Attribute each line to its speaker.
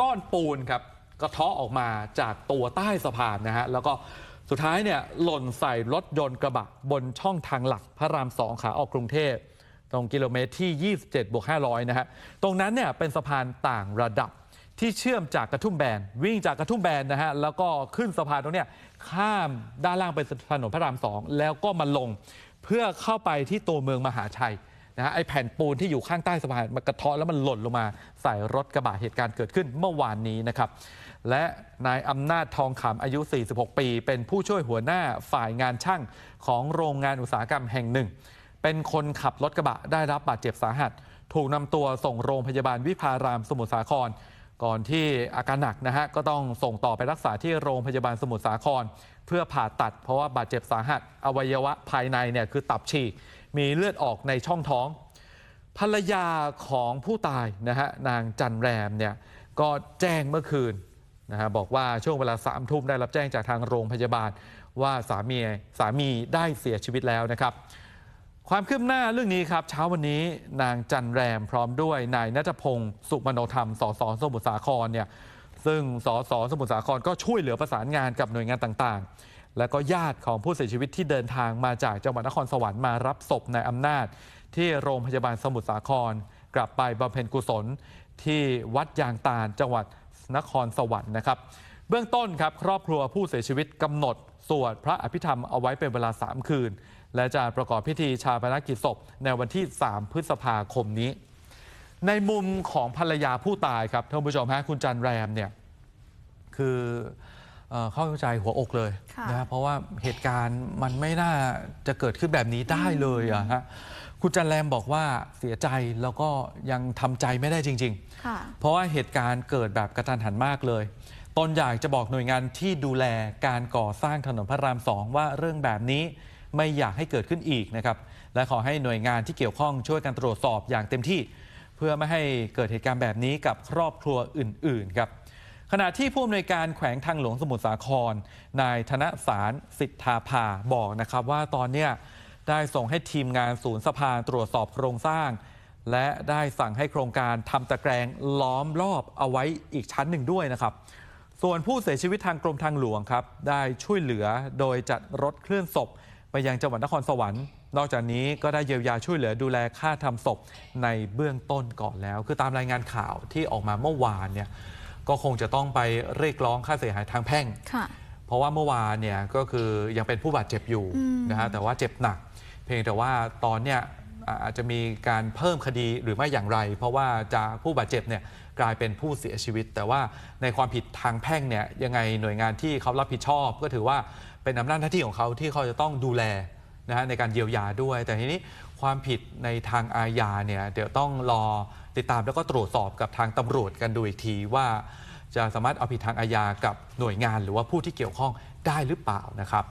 Speaker 1: ก้อนปูนครับกระเทาะออกมาจากตัวใต้สะพานนะฮะแล้วก็สุดท้ายเนี่ยหล่นใส่รถยนต์กระบะบนช่องทางหลักพระรามสองขาออกกรุงเทพตรงกิโลเมตรที่ 27บวก500 นะฮะ ตรงนั้นเนี่ยเป็นสะพานต่างระดับที่เชื่อมจากกระทุ่มแบน วิ่งจากกระทุ่มแบนนะฮะ แล้วก็ขึ้นสะพานตรงเนี้ยข้ามด้านล่างไปถนนพระรามสองแล้วก็มาลง เพื่อเข้าไปที่ตัวเมืองมหาชัย นะไอแผ่นปูนที่อยู่ข้างใต้สะพานมันกระเทาะแล้วมันหล่นลงมาใส่รถกระบะเหตุการณ์เกิดขึ้นเมื่อวานนี้นะครับ และนายอำนาจทองขำอายุ 46 ปี เป็นผู้ช่วยหัวหน้าฝ่ายงานช่างของโรงงานอุตสาหกรรมแห่งหนึ่ง เป็นคนขับรถกระบะได้รับบาดเจ็บสาหัส ถูกนำตัวส่งโรงพยาบาลวิภารามสมุทรสาคร ก่อนที่อาการหนักนะฮะก็ต้องส่งต่อไปรักษาที่โรงพยาบาลสมุทรสาคร เพื่อผ่าตัดเพราะว่าบาดเจ็บสาหัส อวัยวะภายในเนี่ยคือตับฉีก มีเลือดออกในช่องท้อง ภรรยาของผู้ตายนะฮะนางจันแรมเนี่ยก็แจ้งเมื่อคืนนะฮะบอกว่าช่วงเวลาสามทุ่มได้รับแจ้งจากทางโรงพยาบาลว่าสามีสามีได้เสียชีวิตแล้วนะครับ ความคืบหน้าเรื่องนี้ครับ เช้าวันนี้นางจันแรมพร้อมด้วยนายนัทพงศ์สุมโนธรรมสสสมุทรสาครเนี่ยซึ่งสสสมุทรสาครก็ช่วยเหลือประสานงานกับหน่วยงานต่างๆ และก็ญาติของผู้เสียชีวิตที่เดินทางมาจากจังหวัดนครสวรรค์มารับศพนายอำนาจ ที่โรงพยาบาลสมุทรสาคร กลับไปบำเพ็ญกุศล ที่วัดยางตาล จังหวัดนครสวรรค์นะครับ เบื้องต้นครับครอบครัวผู้เสียชีวิตกำหนด สวดพระอภิธรรมเอาไว้เป็นเวลา 3 คืน และจะประกอบพิธีชาปนกิจศพในวันที่ 3 พฤษภาคมนี้ ในมุมของภรรยาผู้ตายครับท่านผู้ชมฮะคุณจันแรมเนี่ยคือ เอ่อเข้าใจหัวอกเลย
Speaker 2: ค่ะ
Speaker 1: นะเพราะว่าเหตุการณ์มันไม่น่าจะเกิดขึ้นแบบนี้ได้เลยอะฮะคุณจันแรมบอกว่าเสียใจแล้วก็ยังทำใจไม่ได้จริงๆ
Speaker 2: ค่ะ
Speaker 1: เพราะว่าเหตุการณ์เกิดแบบกระทันหันมากเลยตนอยากจะบอกหน่วยงานที่ดูแลการก่อสร้างถนนพระรามสองว่าเรื่องแบบนี้ไม่อยากให้เกิดขึ้นอีกนะครับและขอให้หน่วยงานที่เกี่ยวข้องช่วยกันตรวจสอบอย่างเต็มที่ เพื่อไม่ให้เกิดเหตุการณ์แบบนี้กับครอบครัวอื่น ๆ ครับ ขณะที่ผู้อำนวยการแขวงทางหลวงสมุทรสาคร นายธนสารสิทธาภาบอกนะครับว่าตอนเนี้ยได้ส่งให้ทีมงานศูนย์สะพานตรวจสอบโครงสร้าง และได้สั่งให้โครงการทำตะแกรงล้อมรอบเอาไว้อีกชั้นหนึ่งด้วยนะครับ ส่วนผู้เสียชีวิตทางกรมทางหลวงครับ ได้ช่วยเหลือโดยจัดรถเคลื่อนศพ ไปยังจังหวัดนครสวรรค์ นอกจากนี้ก็ได้เยียวยาช่วยเหลือดูแลค่าทำศพในเบื้องต้นก่อนแล้ว คือตามรายงานข่าวที่ออกมาเมื่อวานเนี่ย ก็คงจะต้องไปเรียกร้องค่าเสียหายทางแพ่ง
Speaker 2: ค่ะ
Speaker 1: เพราะว่าเมื่อวานเนี่ยก็คือยังเป็นผู้บาดเจ็บอยู่
Speaker 2: อืม
Speaker 1: นะฮะแต่ว่าเจ็บหนัก เพียงแต่ว่าตอนเนี้ยอ่าอาจจะมีการเพิ่มคดีหรือไม่อย่างไร เพราะว่าจากผู้บาดเจ็บเนี่ยกลายเป็นผู้เสียชีวิต แต่ว่าในความผิดทางแพ่งเนี่ยยังไงหน่วยงานที่เขารับผิดชอบ ก็ถือว่าเป็นอำนาจหน้าที่ของเขาที่เขาจะต้องดูแล นะฮะในการเยียวยาด้วย แต่ทีนี้ความผิดในทางอาญาเนี่ยเดี๋ยวต้องรอติดตามแล้วก็ตรวจสอบกับทางตำรวจกันดูอีกทีว่าจะสามารถเอาผิดทางอาญากับหน่วยงานหรือว่าผู้ที่เกี่ยวข้องได้หรือเปล่านะครับ